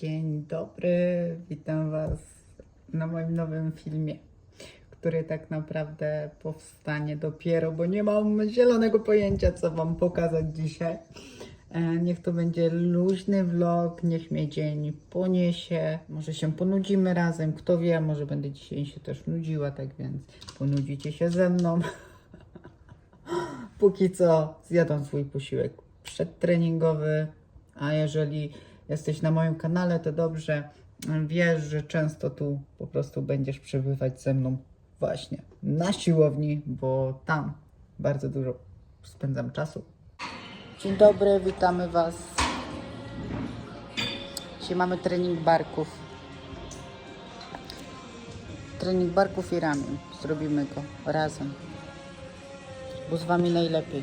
Dzień dobry, witam Was na moim nowym filmie, który tak naprawdę powstanie dopiero, bo nie mam zielonego pojęcia, co Wam pokazać dzisiaj. E, Niech to będzie luźny vlog, niech mnie dzień poniesie, może się ponudzimy razem, kto wie, może będę dzisiaj się też nudziła, tak więc ponudzicie się ze mną. Póki co zjadam swój posiłek przedtreningowy, a jeżeli jesteś na moim kanale, to dobrze wiesz, że często tu po prostu będziesz przebywać ze mną właśnie na siłowni, bo tam bardzo dużo spędzam czasu. Dzień dobry, witamy Was. Dzisiaj mamy trening barków. Trening barków i ramion. Zrobimy go razem bo z wami najlepiej.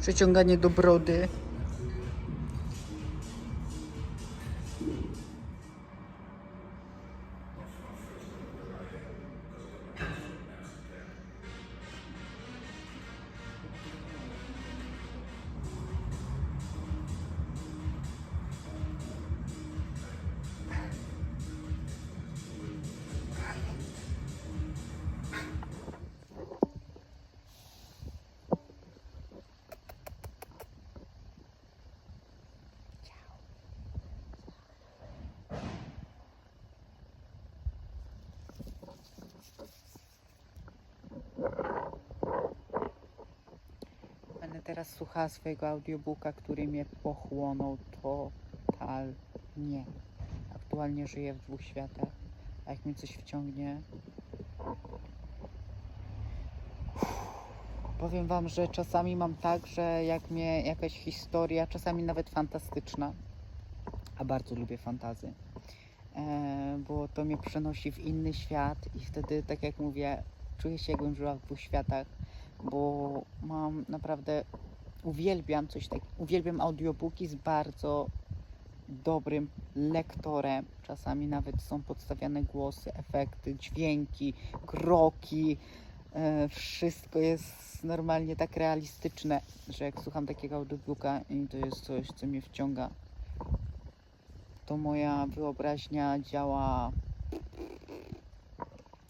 Przeciąganie do brody. Będę teraz słuchała swojego audiobooka, który mnie pochłonął totalnie. Aktualnie żyję w dwóch światach, a jak mnie coś wciągnie. Powiem Wam, że czasami mam tak, że jak mnie jakaś historia, czasami nawet fantastyczna, a bardzo lubię fantazy, e, bo to mnie przenosi w inny świat i wtedy, tak jak mówię, czuję się jakbym żyła w dwóch światach, bo mam naprawdę, uwielbiam coś tak, uwielbiam audiobooki z bardzo dobrym lektorem. Czasami nawet są podstawiane głosy, efekty, dźwięki, kroki. E, wszystko jest normalnie tak realistyczne, że jak słucham takiego audiobooka i to jest coś, co mnie wciąga, to moja wyobraźnia działa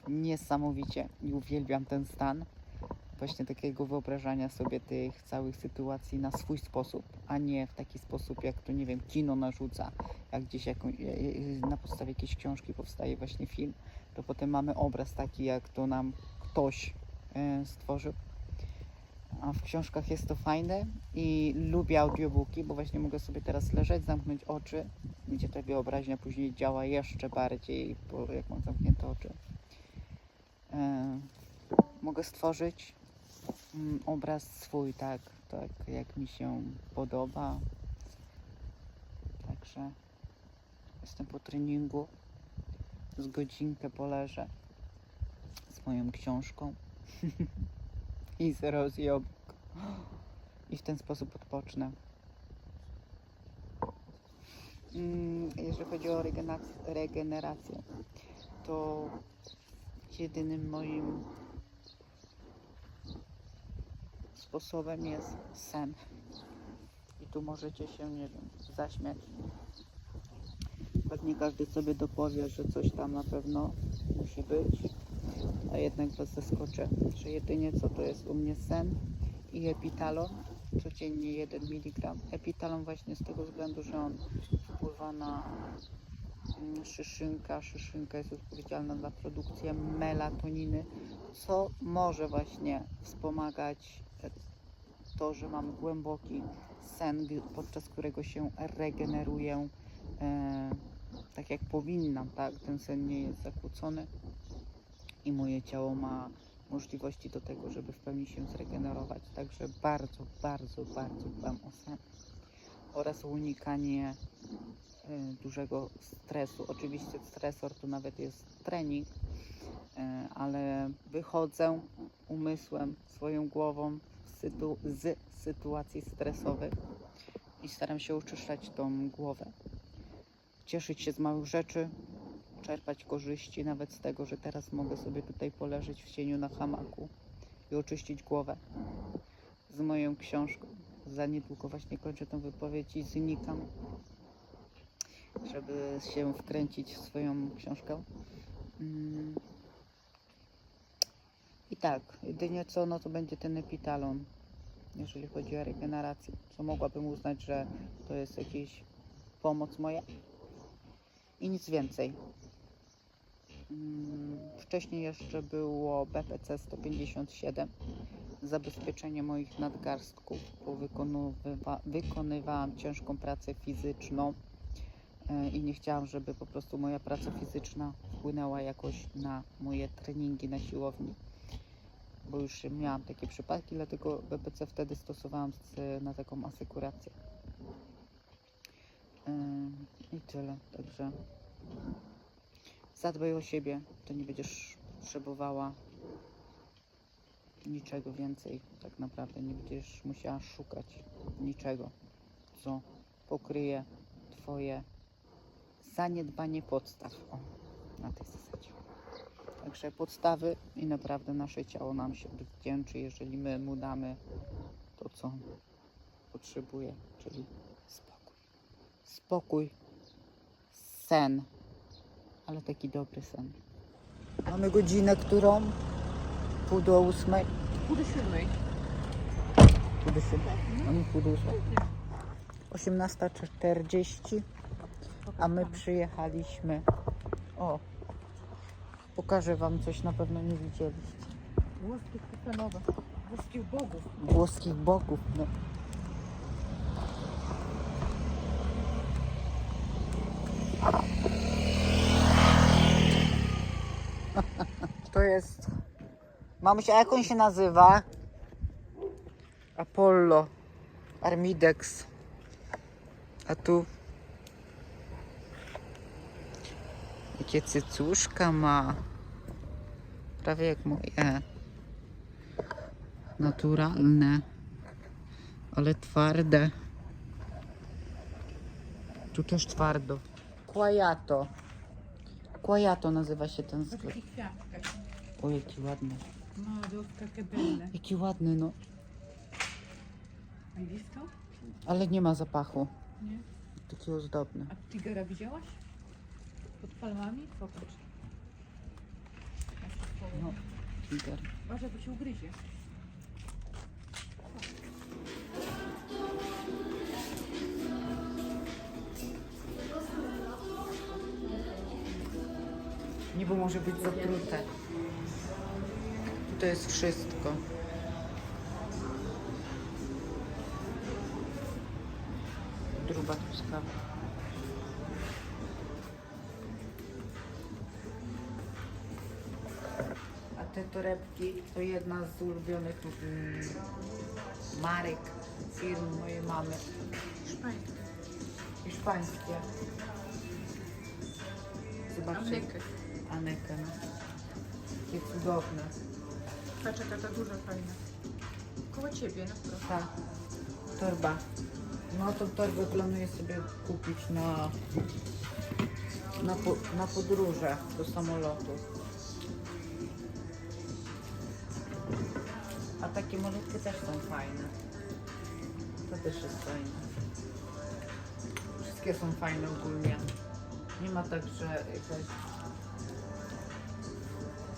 niesamowicie i uwielbiam ten stan właśnie takiego wyobrażania sobie tych całych sytuacji na swój sposób, a nie w taki sposób, jak to nie wiem, kino narzuca, jak gdzieś jaką, na podstawie jakiejś książki powstaje właśnie film, to potem mamy obraz taki, jak to nam ktoś e, stworzył. A w książkach jest to fajne i lubię audiobooki, bo właśnie mogę sobie teraz leżeć, zamknąć oczy, gdzie ta wyobraźnia później działa jeszcze bardziej, jak mam zamknięte oczy. E, mogę stworzyć obraz swój, tak, tak jak mi się podoba. Także jestem po treningu, z godzinkę poleżę z moją książką i z erozji. I w ten sposób odpocznę. Mm, Jeżeli chodzi o regenerację, to jedynym moim sposobem jest sen. I tu możecie się, nie wiem, zaśmiać. Pewnie każdy sobie dopowie, że coś tam na pewno musi być, a jednak was zaskoczę, że jedynie co to jest u mnie sen i epitalon, codziennie 1 mg. Epitalon właśnie z tego względu, że on wpływa na mm, szyszynka. Szyszynka jest odpowiedzialna za produkcję melatoniny, co może właśnie wspomagać to, że mam głęboki sen, podczas którego się regeneruję e, tak jak powinnam, tak? Ten sen nie jest zakłócony i moje ciało ma możliwości do tego, żeby w pełni się zregenerować. Także bardzo, bardzo, bardzo dbam o sen oraz unikanie y, dużego stresu. Oczywiście stresor to nawet jest trening, y, ale wychodzę umysłem, swoją głową sytu- z sytuacji stresowych i staram się oczyszczać tą głowę. Cieszyć się z małych rzeczy, czerpać korzyści nawet z tego, że teraz mogę sobie tutaj poleżeć w cieniu na hamaku i oczyścić głowę z moją książką. Za niedługo właśnie kończę tę wypowiedź i znikam, żeby się wkręcić w swoją książkę. Mm. Tak, jedynie co, no to będzie ten epitalon, jeżeli chodzi o regenerację, co mogłabym uznać, że to jest jakaś pomoc moja i nic więcej. Mm, Wcześniej jeszcze było BPC 157, zabezpieczenie moich nadgarstków, bo wykonywa, wykonywałam ciężką pracę fizyczną e, i nie chciałam, żeby po prostu moja praca fizyczna wpłynęła jakoś na moje treningi na siłowni, bo już miałam takie przypadki, dlatego BPC wtedy stosowałam na taką asekurację. I tyle, także zadbaj o siebie, to nie będziesz potrzebowała niczego więcej. Tak naprawdę nie będziesz musiała szukać niczego, co pokryje Twoje zaniedbanie podstaw. O, na tej zasadzie. Także podstawy i naprawdę nasze ciało nam się wdzięczy, jeżeli my mu damy to, co potrzebuje, czyli spokój. Spokój, sen ale taki dobry sen. Mamy godzinę, którą? Pół do ósmej. Pół do siódmej. Pół do siódmej. Mamy pół do ósmej. 18.40, a my przyjechaliśmy. O, pokażę Wam coś, na pewno nie widzieliście. Włoskich kufenowe. Włoskich bogów. Włoskich boków. No. To jest. Mamusia, jak on się nazywa? Apollo. Armidex. A tu. Jakie cycuszka ma. Prawie jak moje. Naturalne. Ale twarde. Tu też twardo. Kłajato. Kłajato nazywa się ten sklep. O, jaki ładny. No. Jaki ładny, no. To? Ale nie ma zapachu. Nie? Taki ozdobny. A tigera widziałaś? Pod palmami? Popatrz. No, tiger. Uważaj, bo się ugryzie. Niebo może być zatrute. To jest wszystko. Te torebki to jedna z ulubionych mm, marek firm mojej mamy. Szpańskie. Hiszpańskie. Zobaczcie. Amerykę. Anekę, no. Takie cudowne. Patrz, jaka ta duża fajna. Koło ciebie, na wprost. Tak. Torba. No tą torbę planuję sobie kupić na, na, po, na podróże do samolotu. Fajne. To też jest fajne. Wszystkie są fajne ogólnie. Nie ma tak, że jakaś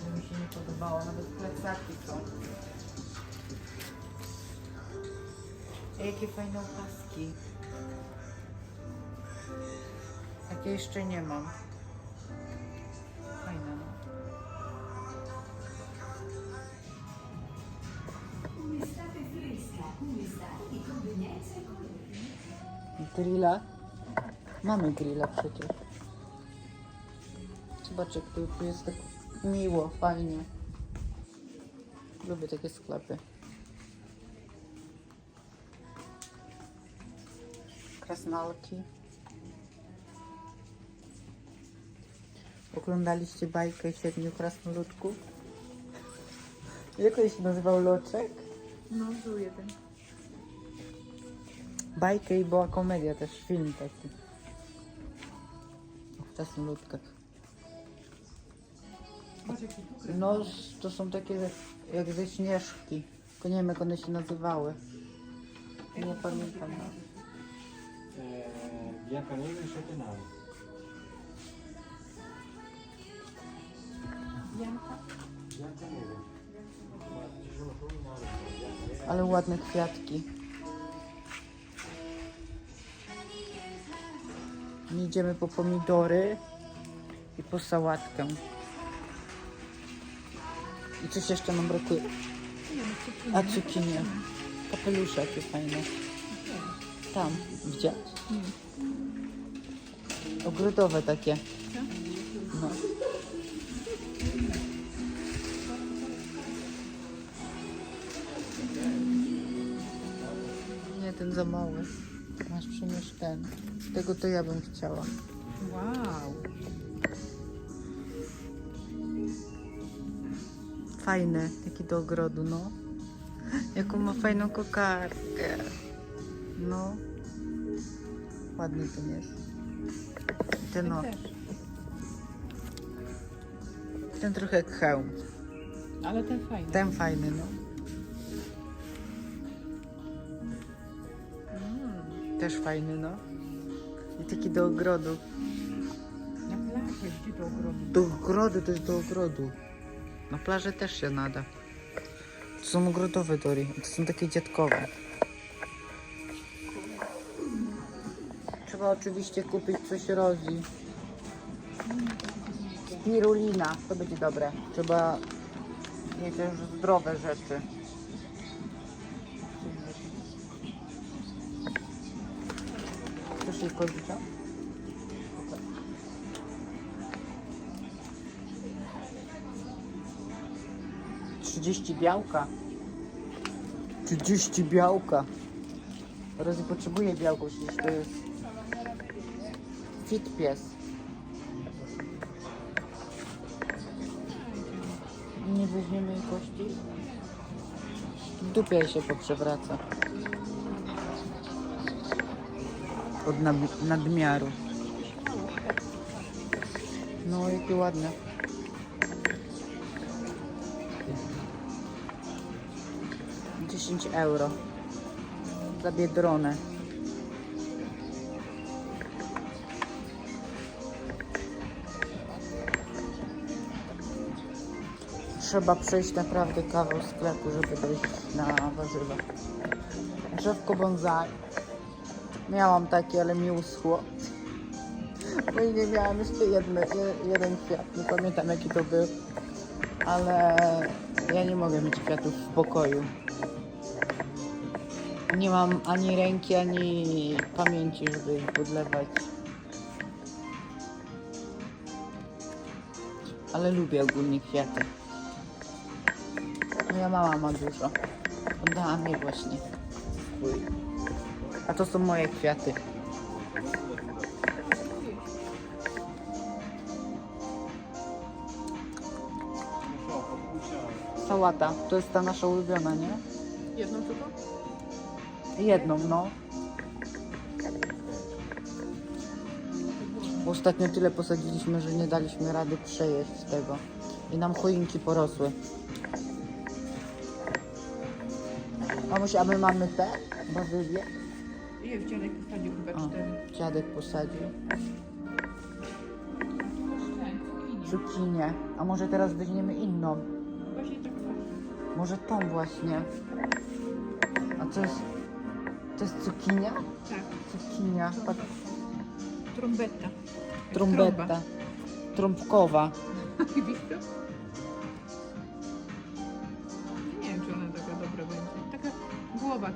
że mi się nie podobało. Nawet plecaki są. Ej, Jakie fajne opaski. Takie jeszcze nie mam. Grilla? Mamy grilla przecież. Zobacz jak tu, tu jest tak miło, fajnie. Lubię takie sklepy. Krasnalki. Oglądaliście bajkę Siedmiu Krasnoludków? Jak on się nazywał Loczek? No, był jeden. Bajkę i była komedia też, film taki. Patrz, jaki tu No, to są takie jak ze śnieżki. Tylko nie wiem jak one się nazywały. Nie pamiętam. Biancaneve i navi. Biancaneve. Ale ładne kwiatki. My Idziemy po pomidory i po sałatkę. I coś jeszcze nam brakuje. A cukinie. Kapelusze jakie fajne. Tam, widziałeś? Ogrodowe takie. No. Nie, ten za mały. Ten. Tego to ja bym chciała. Wow. Fajny, taki do ogrodu, no. Jaką ma fajną kokardkę. No. Ładny ten jest. I Ten, Też. ten trochę jak hełm. Ale ten fajny. Ten fajny, no. Też fajny, no. I taki do ogrodu. Na plaży, gdzie do ogrodu. Do ogrodu, to jest do ogrodu. Na plażę też się nada. To są ogrodowe dory. To są takie dziadkowe. Trzeba oczywiście kupić coś Rozi. Spirulina, to będzie dobre. Trzeba mieć też zdrowe rzeczy. Kozica? 30 białka. 30 białka. Rozy potrzebuje białko, przecież to jest fit pies. Nie weźmiemy kości? W dupie się poprzewraca. Od nad- nadmiaru. No, jakie ładne. Dziesięć euro za biedronę. Trzeba przejść naprawdę kawał sklepu, żeby dojść na warzywa. Drzewko bonsai. Miałam takie, ale mi uschło. I nie miałam jeszcze jedne, je- jeden kwiat. Nie pamiętam jaki to był. Ale ja nie mogę mieć kwiatów w pokoju. Nie mam ani ręki, ani pamięci, żeby ich podlewać. Ale lubię ogólnie kwiaty. Moja mama ma dużo. Oddała mi właśnie. A to są moje kwiaty. Sałata. To jest ta nasza ulubiona, nie? Jedną tylko? Jedną, no. Ostatnio tyle posadziliśmy, że nie daliśmy rady przejeść tego. I nam choinki porosły. Mamuś, a my mamy te bazylie? Jest, dziadek posadził chyba O, cztery. dziadek posadził. Cukinie. A może teraz weźmiemy inną? Właśnie tak fajnie. Może tą właśnie. A co jest... To jest cukinia? Tak, Cukinia. Pat- trumbeta. Trumbetta. Trąbkowa. Widzisz to?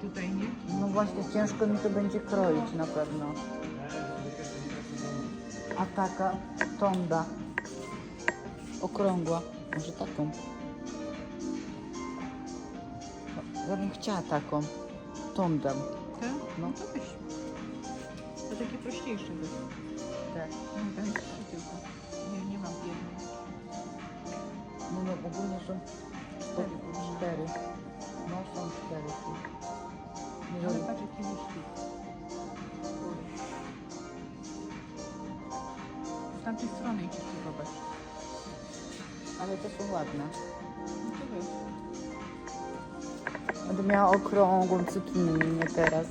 Tutaj, nie? No właśnie, ciężko mi to będzie kroić na pewno. A taka tonda. Okrągła. Może taką. No, Ja bym chciała taką. Tondę. Tak? No. to weź. To takie prościejsze też. Tak. No tak, tylko. Nie, nie mam jednej. No, no ogólnie są cztery. cztery. No są cztery. tu. Ale patrz jaki. Z tamtej strony idziesz spróbować. ale te są ładne. No to weź. Będę miała okrągłą cukinię teraz.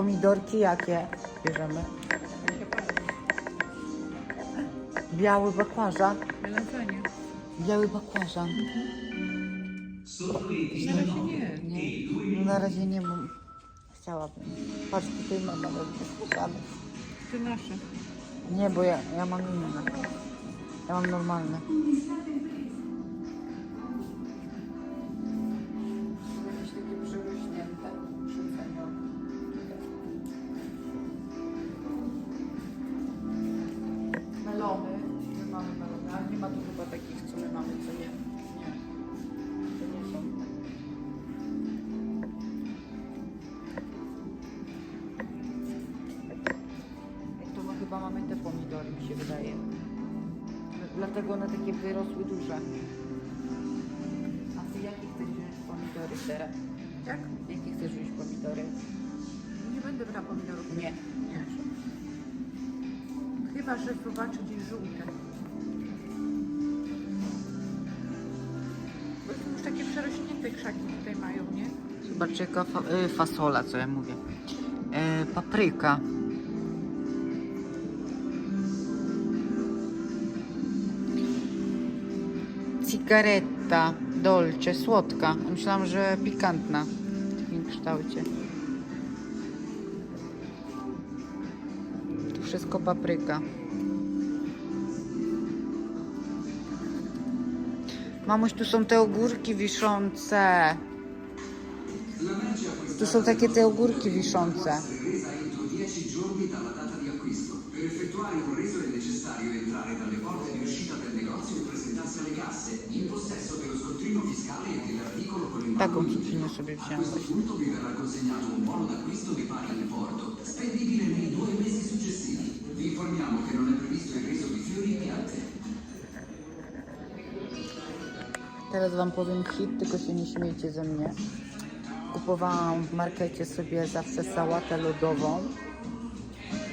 Pomidorki jakie bierzemy? Biały bakłażan. Melanzanie. Biały bakłażan. Na razie nie. Nie, no na razie nie mam. Chciałabym. Patrz, tutaj mama robi śmieszane. To nasze. Nie, bo ja, ja mam inne. Ja mam normalne. Teraz? Tak? Jakie chcesz wziąć pomidory? Nie będę brała pomidorów. Nie. Chyba, że zobaczę gdzieś żółte. Bo już takie przerośnięte krzaki tutaj mają, nie? Zobacz jaka fa y, fasola, co ja mówię. E, papryka. Cigaretta dolce, słodka. Myślałam, że pikantna w takim kształcie. Tu wszystko papryka. Mamuś, tu są te ogórki wiszące. Tu są takie te ogórki wiszące. Per effettuare un reso è necessario entrare dalle porte di uscita del negozio e presentarsi alle casse in possesso dello scontrino fiscale e dell'articolo con il Taką cukinię sobie A wziąłem. questo punto vi verrà consegnato un buono d'acquisto di pari importo, spendibile nei due mesi successivi. Vi informiamo che non è previsto il reso di fiori e piante. Teraz wam powiem hit, tylko się nie śmiejcie ze mnie. Kupowałam w markecie sobie zawsze sałatę lodową.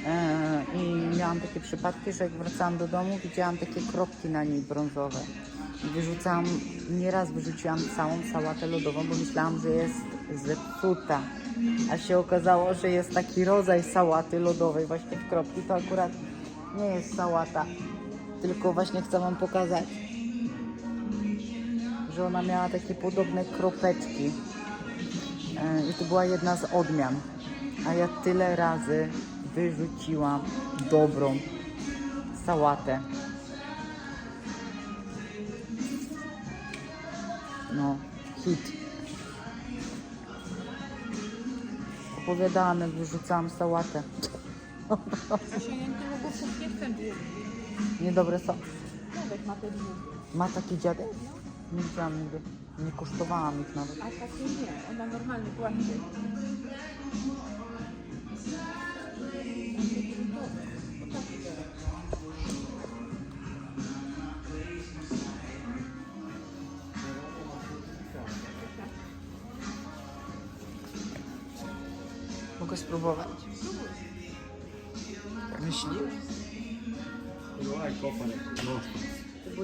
E, I miałam takie przypadki, że jak wracałam do domu, widziałam takie kropki na niej brązowe. I wyrzucałam, nieraz wyrzuciłam całą sałatę lodową, bo myślałam, że jest zepsuta. A się okazało, że jest taki rodzaj sałaty lodowej właśnie w kropki. To akurat nie jest sałata, tylko właśnie chcę wam pokazać że ona miała takie podobne kropeczki. E, I to była jedna z odmian. A ja tyle razy wyrzuciłam dobrą sałatę. No, hit. Opowiadałam, jak wyrzucałam sałatę. Niedobre są. Ma taki dziadek? Nie widziałam nigdy. Nie kosztowałam ich nawet. A takie nie. Ona normalnie płaci.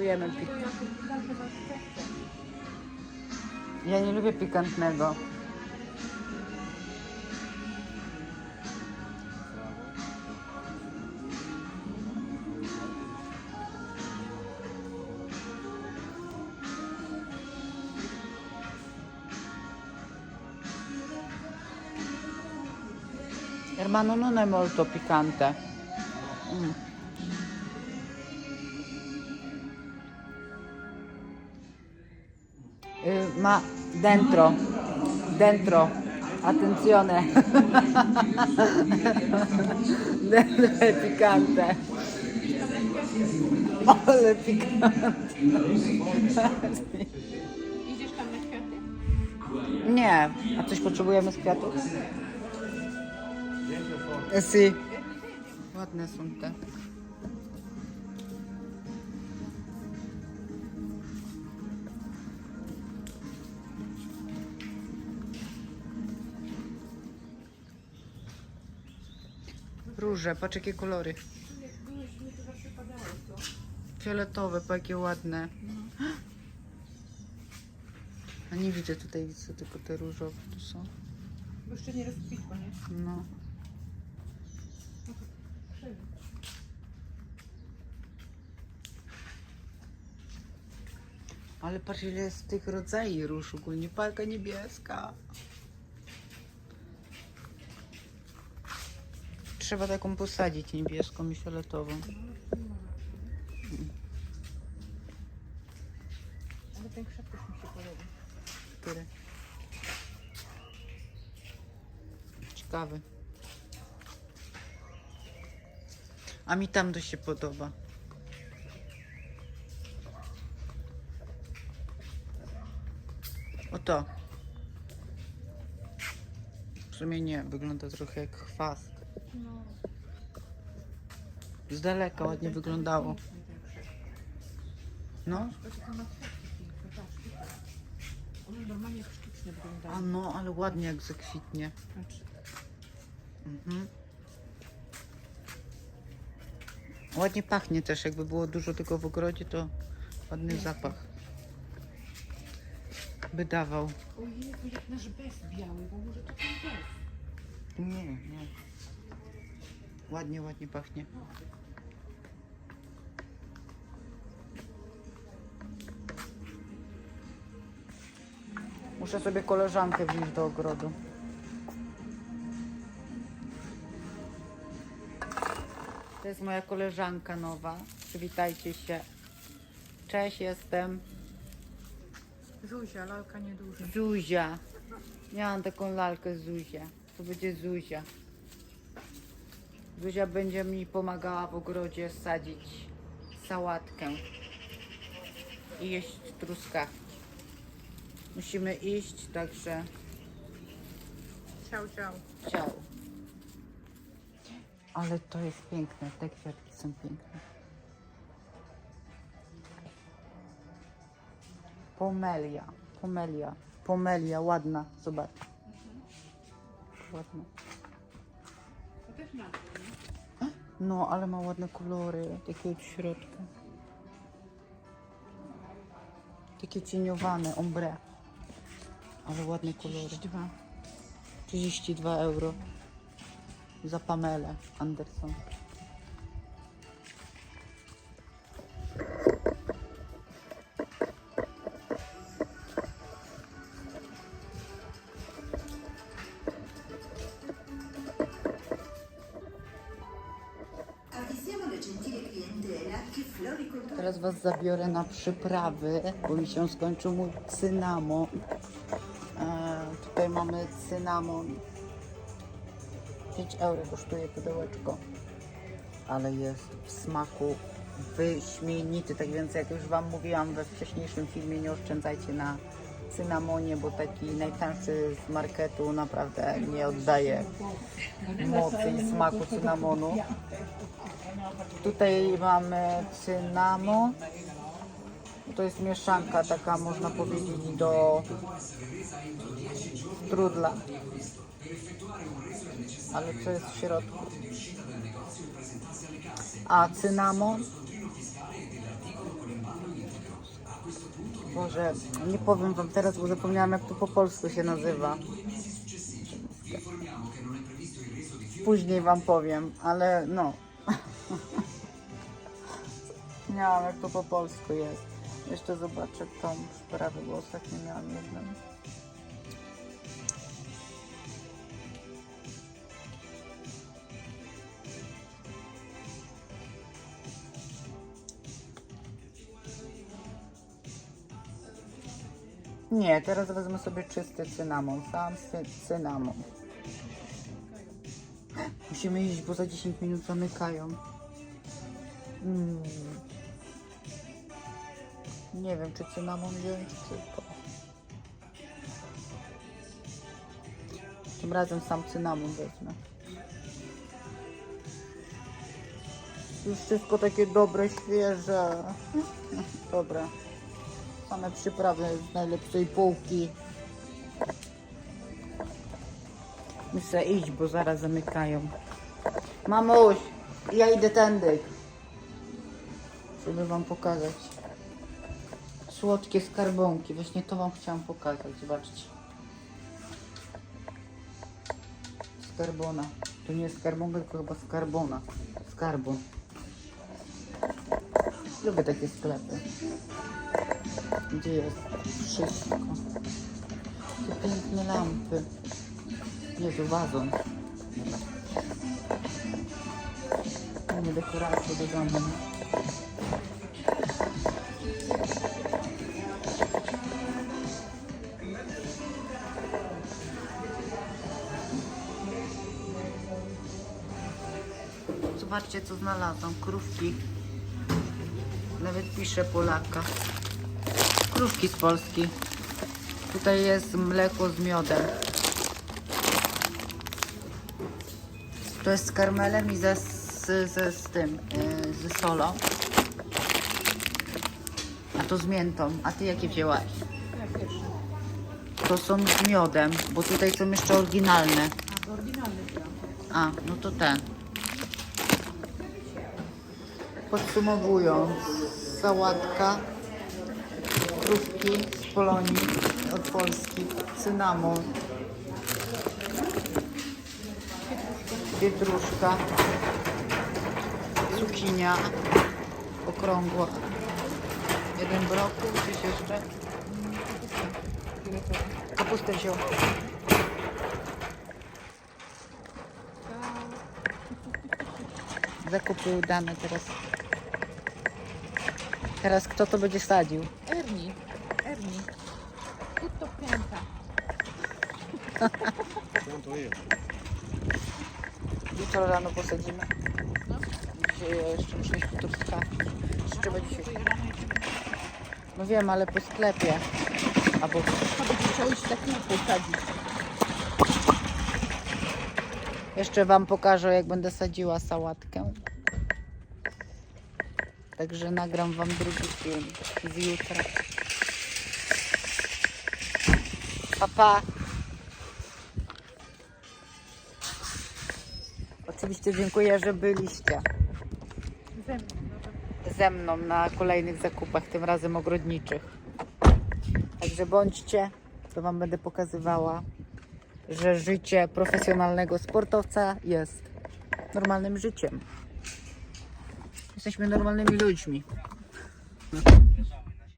spróbujemy pikant. Ja nie lubię pikantnego. Hermano non è molto piccante. Mm. Ma dentro, dentro, attenzione, dentro è piccante. Ale piccante. Idziesz tam na kwiaty? Nie, a coś potrzebujemy z kwiatów? E, Si. Ładne są te. Róże, patrz jakie kolory. Fioletowe, po jakie ładne. A nie widzę tutaj, widzę tylko te różowe tu są. Bo jeszcze nie rozkwitło, nie? No. Ale patrz ile jest tych rodzajów róż ogólnie. Palka niebieska. Trzeba taką posadzić niebieską i fioletową. Ale ten krzak też mi się podoba. Który? Ciekawy. A mi tam to się podoba. O to. W sumie nie, wygląda trochę jak chwast. Z daleka ładnie wyglądało. No. One normalnie jak sztuczne a wyglądają. no, ale ładnie jak zakwitnie. Mhm. Ładnie pachnie też, jakby było dużo tego w ogrodzie, to ładny zapach by dawał. Ojej, jak nasz bez biały, bo może to ten bez. Nie, nie. Ładnie, ładnie pachnie. Muszę sobie koleżankę wziąć do ogrodu. To jest moja koleżanka nowa. Przywitajcie się. Cześć, jestem Zuzia, lalka nieduża. Zuzia. Miałam taką lalkę Zuzia. To będzie Zuzia. Zuzia będzie mi pomagała w ogrodzie sadzić sałatkę i jeść truskawki. Musimy iść, także Ciao, ciao. ciao. Ale to jest piękne, te kwiatki są piękne. Pomelia, pomelia, pomelia, ładna, zobacz. Ładna. Też na to, nie? No, ale ma ładne kolory, takie od środka. Takie cieniowane, ombre. Ale ładne kolory. Dwa. 32 euro za Pamelę Anderson. Zabiorę na przyprawy, bo mi się skończył mój cynamon. E, tutaj mamy cynamon. 5 euro kosztuje pudełeczko. Ale jest w smaku wyśmienity. Tak więc jak już Wam mówiłam we wcześniejszym filmie, nie oszczędzajcie na cynamonie, bo taki najtańszy z marketu naprawdę nie oddaje mocy i smaku cynamonu. Tutaj mamy cynamon. To jest mieszanka taka, można powiedzieć, do strudla. Ale co jest w środku? A cynamon? Boże, nie powiem wam teraz, bo zapomniałam jak to po polsku się nazywa. Później wam powiem, ale no miałam, jak to po polsku jest. Jeszcze zobaczę tą prawy włosek, nie miałam jednym. Nie, teraz wezmę sobie czysty cynamon, sam cynamon. Musimy iść, bo za 10 minut zamykają. Mm. Nie wiem, czy cynamon wziąć, czy to. Tym razem sam cynamon wezmę. Już wszystko takie dobre, świeże. Dobra. Same przyprawy z najlepszej półki. Muszę iść, bo zaraz zamykają. Mamuś, ja idę tędy. Żeby wam pokazać. Słodkie skarbonki. Właśnie to wam chciałam pokazać. Zobaczcie. Skarbona. To nie jest skarbonka, tylko chyba skarbona. Skarbon. Lubię takie sklepy. Gdzie jest wszystko? Te piękne lampy. Jezu, wazon. Mamy dekoracje do domu. Zobaczcie, co znalazłam. Krówki. Nawet pisze Polaka. Krówki z Polski. Tutaj jest mleko z miodem. To jest z karmelem i ze, z, ze, z tym, yy, ze solą. A to z miętą. A ty jakie wzięłaś? To są z miodem, bo tutaj są jeszcze oryginalne. A, to oryginalny wziąłem. A, no to ten. Podsumowując, sałatka, krówki z Polonii, od Polski, cynamon, pietruszka, cukinia okrągła, jeden brokuł, coś jeszcze, kapustę wziął. Zakupy udane teraz. Teraz kto to będzie sadził? Erni. Erni. Tutto pięta. No to jest. Jutro rano posadzimy. Dzisiaj ja jeszcze muszę iść truskawki. Czy Trzeba dzisiaj. No wiem, ale po sklepie. Albo To będzie chciał iść tak nie posadzić. jeszcze wam pokażę jak będę sadziła sałatkę. Także nagram wam drugi film z jutra. Pa, pa. Oczywiście dziękuję, że byliście Ze mną. ze mną na kolejnych zakupach, tym razem ogrodniczych. Także bądźcie, to Wam będę pokazywała, że życie profesjonalnego sportowca jest normalnym życiem. Jesteśmy normalnymi ludźmi.